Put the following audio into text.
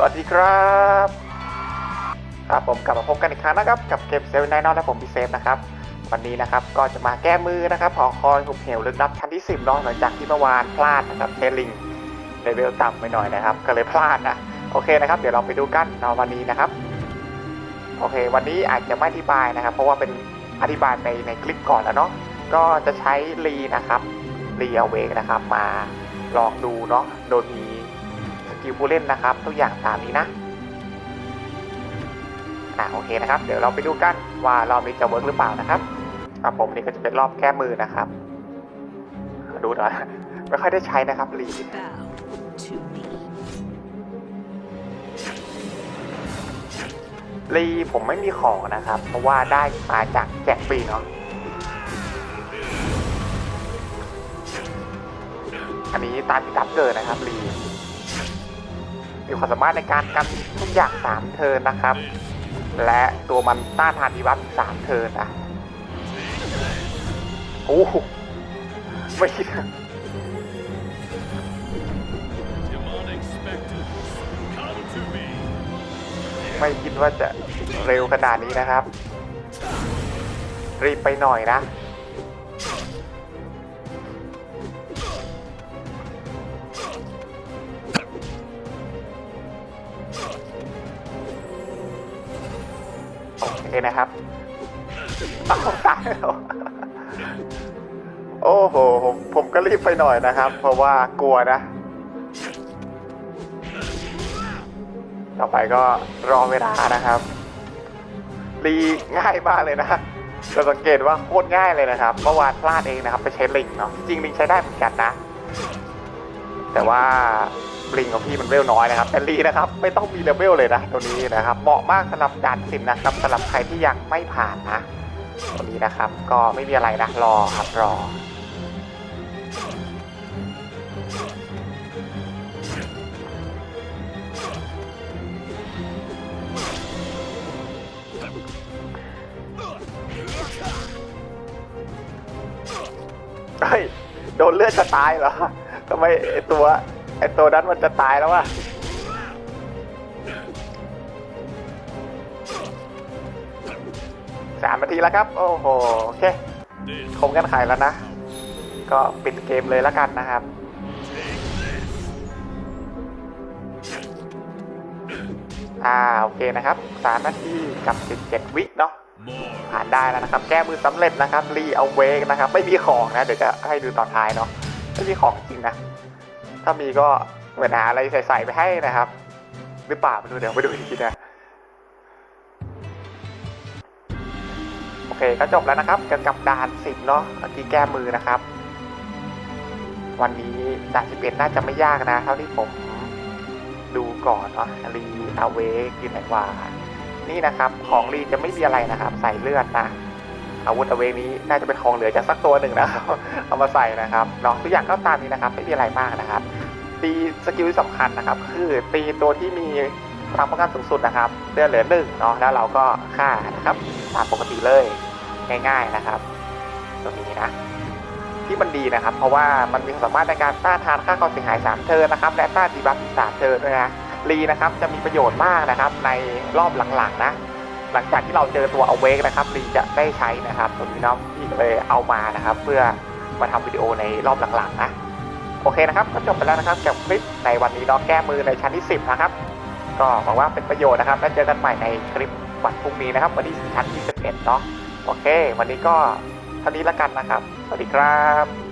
สวัสดีครับ ครับผมกลับมาพบกันอีกครั้งนะครับ กับเกมเซเว่นไนท์และผมพีเซฟนะครับ วันนี้นะครับก็จะมาแก้มือนะครับหอคอยหุบเหวลึกลับชั้นที่ 10เนาะหลังจากที่เมื่อวานพลาดนะครับเทลิงเลเวลต่ำไปหน่อยนะครับ ก็เลยพลาดนะโอเคนะครับเดี๋ยวเราไปดูกันเนาะวันนี้นะครับโอเค วันนี้อาจจะไม่อธิบายนะครับ เพราะว่าเป็นอธิบายไปในคลิปก่อนแล้วเนาะก็จะใช้รีนะครับรีเอาเวกนะครับ มาลองดูเนาะโดยมี สกิลผู้เล่นนะครับทุกอย่างตามนี้นะอะโอเคนะครับ เดี๋ยวเราไปดูกันว่ารอบนี้จะเวิร์กหรือเปล่านะครับครับผมนี่ก็จะเป็นรอบแก้มือนะครับ ดูหน่อยไม่ค่อยได้ใช้นะครับรี Bow to me. รีผมไม่มีของนะครับ เพราะว่าได้มาจากแจกฟรีเนาะอันนี้ตามที่ตับเกิดนะครับรี มีความสามารถในการกันทุกอย่าง 3 เทินนะครับ และตัวมันต้านทานดีบัฟอีก3เทิร์นนะโอ้โหไม่คิดไม่คิดว่าจะเร็วขนาดนี้นะครับ รีบไปหน่อยนะ โอเคนะครับเอาตายแล้วโอ้โหผมผมก็รีบไปหน่อยนะครับ เพราะว่ากลัวนะ ต่อไปก็รอเวลานะครับรีง่ายมากเลยนะเราสังเกตว่าโคตรง่ายเลยนะครับ เมื่อวานพลาดเองนะครับ ไปใช้ลิงเนาะจริงลิงใช้ได้เหมือนกันนะ แต่ว่าลิงของพี่มันเวลน้อยนะครับแต่รีนะครับไม่ต้องมีเลเวลเลยนะตัวนี้นะครับเหมาะมากสำหรับด่านสิบนะครับสำหรับใครที่ยังไม่ผ่านนะตัวนี้นะครับก็ไม่มีอะไรนะรอครับรอเฮ้ยโดนเลือดจะตายเหรอ ทำไมไอตัวไอตัวนั้นมันจะตายแล้ววะสามนาทีแล้วครับ โอ้โหโอเคคงกันไขแล้วนะ ก็ปิดเกมเลยแล้วกันนะครับอ่าโอเคนะครับสามนาทีกับ 17 วิเนาะผ่านได้แล้วนะครับ แก้มือสำเร็จนะครับรีเอาเวกนะครับ ไม่มีของนะ เดี๋ยวจะให้ดูตอนท้ายเนาะ ไม่มีของจริงนะ ถ้ามีก็เหมือนหาอะไรใส่ๆไปให้นะครับ หรือเปล่าไม่รู้เดี๋ยวไปดูอีกทีนะ โอเคก็จบแล้วนะครับเกี่ยวกับด่านสิบเนาะเมื่อกี้แก้มือนะครับ วันนี้ด่านสิบเอ็ดน่าจะไม่ยากนะ เท่าที่ผมดูก่อนเนาะรีอาเวกยืนไหนว่านี่นะครับ ของรีจะไม่มีอะไรนะครับ ใส่เลือดนะ อาวุธอเวนี้น่าจะเป็นของเหลือจากสักตัวหนึ่งนะครับเอามาใส่นะครับเนาะทุกอย่างก็ตามนี้นะครับไม่มีอะไรมากนะครับ ตีสกิลที่สำคัญนะครับ คือตีตัวที่มีพลังป้องกันสูงสุดนะครับเลือดเหลือหนึ่งเนาะแล้วเราก็ฆ่านะครับตามปกติเลยง่าย ๆนะครับตัวนี้นะที่มันดีนะครับ เพราะว่ามันมีความสามารถในการต้านทานค่าความเสียหาย 3 เทิร์นนะครับ และต้านดีบัฟอีก3เทิร์นด้วยนะรีนะครับจะมีประโยชน์มากนะครับ ในรอบหลังๆนะ หลังจากที่เราเจอตัว Awake นะครับรีจะได้ใช้นะครับตัวนี้เนาะพี่เลยเอามานะครับ เพื่อมาทำวิดีโอในรอบหลังๆนะโอเคนะครับก็จบไปแล้วนะครับกับคลิปในวันนี้เนาะแก้มือในชั้นที่ 10 นะครับ ก็หวังว่าเป็นประโยชน์นะครับ แล้วเจอกันใหม่ในคลิปวันพรุ่งนี้นะครับ วันที่ชั้นที่ 11 เนาะโอเค วันนี้ก็เท่านี้ละกันนะครับ สวัสดีครับ